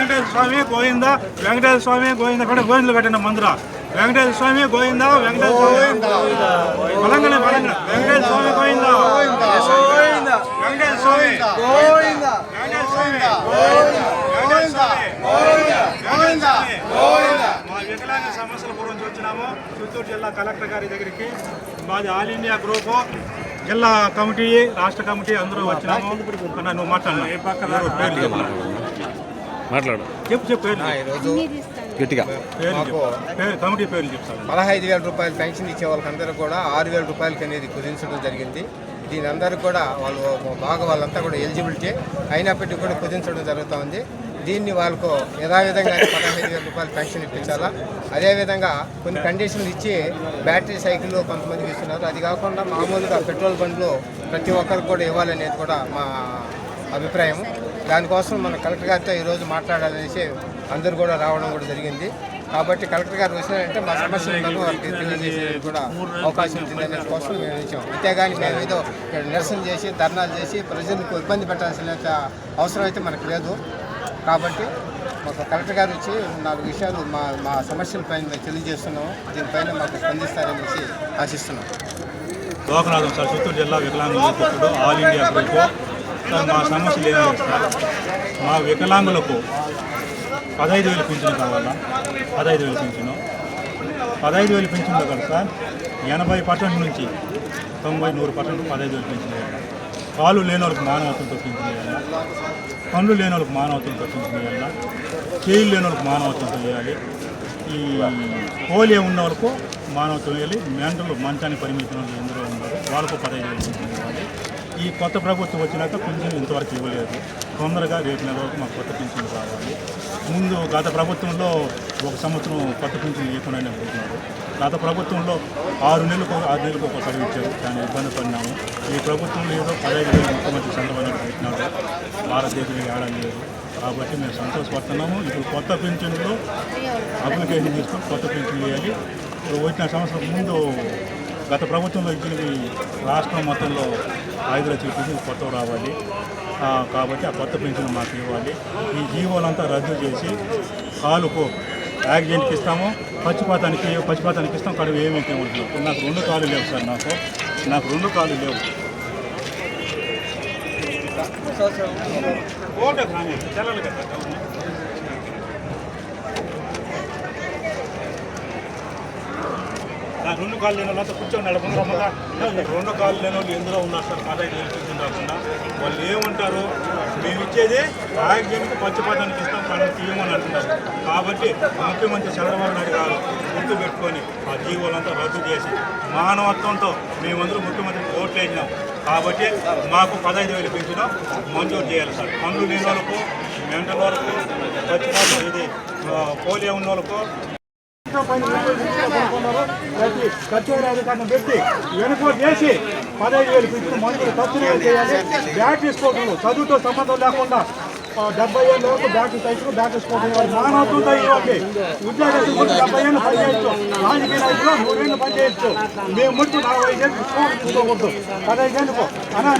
వెంకటేశ్వర స్వామి గోవింద వెంకటేశ్వర స్వామి గోవింద కూడా గోవిందలు కట్టిన మందిర. వెంకటేశ్వర స్వామి గోవింద వెంకటేశ్వర స్వామి బలంగానే బలంగా వెంకటేశ్వర స్వామి గోవింద. వెంకటేశ్వర స్వామి. వెంకటేశ్వర స్వామి. వెంకటేశ్వర మా వికలాంగ సమస్యల గురించి వచ్చినాము. చిత్తూరు జిల్లా కలెక్టర్ గారి దగ్గరికి మాది ఆల్ ఇండియా గ్రూపు జిల్లా కమిటీ రాష్ట్ర కమిటీ అందరూ వచ్చినాము. నువ్వు మాట్లాడు. మాట్లాడు. చెప్పు చెప్పు ఈరోజు గట్టిగా. కమిటీ పేర్లు చెప్తాను. పదహైదు వేల రూపాయలు పెన్షన్ ఇచ్చే వాళ్ళకందరూ కూడా ఆరు వేల రూపాయలకి అనేది కుదించడం జరిగింది. దీని అందరూ కూడా వాళ్ళు బాగా వాళ్ళంతా కూడా ఎలిజిబిలిటీ అయినప్పటికీ కూడా కుదించడం జరుగుతూ ఉంది. దీన్ని వాళ్ళకు యథావిధంగా పదహైదు వేల రూపాయలు పెన్షన్ ఇప్పించాలా? అదేవిధంగా కొన్ని కండిషన్లు ఇచ్చి బ్యాటరీ సైకిల్ కొంతమందికి ఇస్తున్నారు అది కాకుండా మామూలుగా పెట్రోల్ బండ్లు ప్రతి ఒక్కరికి కూడా ఇవ్వాలనేది కూడా మా అభిప్రాయం దానికోసం మన కలెక్టర్ గారితో ఈరోజు మాట్లాడాలనేసి అందరూ కూడా రావడం కూడా జరిగింది. కాబట్టి కలెక్టర్ గారు వచ్చినారంటే మా సమస్యలను వారికి తెలియజేసేందుకు కూడా అవకాశం ఉంటుందనే కోసం మేము ఇచ్చాం. అంతేగాని మేము ఏదో నిరసన చేసి ధర్నాలు చేసి ప్రజలకు ఇబ్బంది పెట్టాల్సిన అవసరం అయితే మనకు లేదు. కాబట్టి మాకు కలెక్టర్ గారు వచ్చి నాలుగు విషయాలు మా మా సమస్యలపై మేము తెలియజేస్తున్నాము దీనిపైన మాకు స్పందిస్తారనేసి ఆశిస్తున్నాం. లోకనాథం సార్ చిత్తూరు జిల్లా వికలాంగుల ఆల్ ఇండియా సార్ మా సమస్యలు ఏం లేదు. సార్ మా వికలాంగులకు పదహైదు వేలు పింఛను కావాలా? పదహైదు వేలు పింఛను. పదహైదు వేలు పింఛన్లో కదా సార్ ఎనభై పర్సెంట్ నుంచి తొంభై నూరు పర్సెంట్ పదహైదు వేలు పింఛన్ కాళ్ళు కాలు లేని వాళ్ళకి మానవత్వంతో పింఛన్ ఇవ్వాలి పనులు లేని వాళ్ళకి మానవత్వంతో పింఛన్ ఇవ్వాలి చేయి లేని వాళ్ళకి మానవత్వంతో చేయాలి ఈ పోలియో ఉన్న వాళ్ళకు మానవత్వం ఇవ్వాలి మెంటలు మంచానికి పరిమితులు వాళ్ళు ఉన్నారు. వాళ్ళకు పదహైదు వేలు పింఛన్ ఈ కొత్త ప్రభుత్వం వచ్చినాక పింఛన్లు ఇంతవరకు ఇవ్వలేదు. తొందరగా రేపు నెల వరకు మాకు కొత్త పింఛన్లు కావాలి ముందు గత ప్రభుత్వంలో ఒక సంవత్సరం కొత్త పింఛన్లు ఇవ్వకుండానే పోతున్నారు గత ప్రభుత్వంలో ఆరు నెలలకు ఆరు నెలలకు ఒక ఇచ్చారు. దాన్ని ఇబ్బంది పడినాము. ఈ ప్రభుత్వంలో ఏదో పదహైదు వేలు ముఖ్యమంత్రి చంద్రబాబు నాయుడు పెట్టినాడు భారతదేశంలో ఏడాది లేదు. కాబట్టి మేము సంతోషపడుతున్నాము. ఇప్పుడు కొత్త పింఛన్లు అప్లికేషన్ తీసుకొని కొత్త పింఛన్లు వేయాలి వచ్చిన సంవత్సరం ముందు గత ప్రభుత్వంలో ఇచ్చినవి రాష్ట్రం మొత్తంలో ఐదు లక్షల పింఛన్లు కొత్త రావాలి. కాబట్టి ఆ కొత్త పింఛన్లు మాకు ఇవ్వాలి. ఈ జీవోలంతా రద్దు చేసి కాలుకు యాక్సిడెంట్కి ఇస్తాము. పచ్చిపాతానికి పచ్చిపాతానికి ఇస్తాం. కడుపు ఏమీ ఉంటుంది. నాకు రెండు కాలు లేవు సార్ నాకు. నాకు రెండు కాలు లేవు. ఓటే కదా రెండు కాళ్ళు లేని వాళ్ళంతా కూర్చొని నడపంగా రెండు కాళ్ళు లేని వాళ్ళు ఎందులో ఉన్నారు సార్ వేలు పింఛన్ రాకుండా. వాళ్ళు ఏమంటారు? మేము ఇచ్చేది యాక్సిడెంట్కి పచ్చిపాతానికి ఇస్తాం కానీ తీయమని అంటున్నారు. కాబట్టి ముఖ్యమంత్రి చంద్రబాబు నాయుడు గారు గుర్తు పెట్టుకొని ఆ జీవోలంతా రద్దు చేసి మానవత్వంతో మేమందరూ ముఖ్యమంత్రికి ఓట్లు వేసినాం. కాబట్టి మాకు పదహైదు వేలు పెంచిన మంజూరు చేయాలి సార్. పనులు లేని వాళ్ళకు మెంటల్ వాళ్ళకు పచ్చిపాతం ఇది పోలియో ఉన్న వాళ్ళకు ప్రతి కచేరీ పెట్టి వెనుక చేసి పదహైదు వేలు మందులు ఖర్చులు చేయాలి బ్యాటరీ స్పోర్టులు చదువుతో సంబంధం లేకుండా డెబ్బై ఏళ్ళ వరకు బ్యాటరీ సైకిల్ బ్యాటరీ స్పోర్ట్ ఉద్యోగస్తులు డెబ్బై ఏళ్ళు పని రాజకీయ నాయకులు నూరేళ్ళు పని చేయొచ్చు మేము నలభై ఏళ్ళు పదహైదు ఏళ్ళకు అనా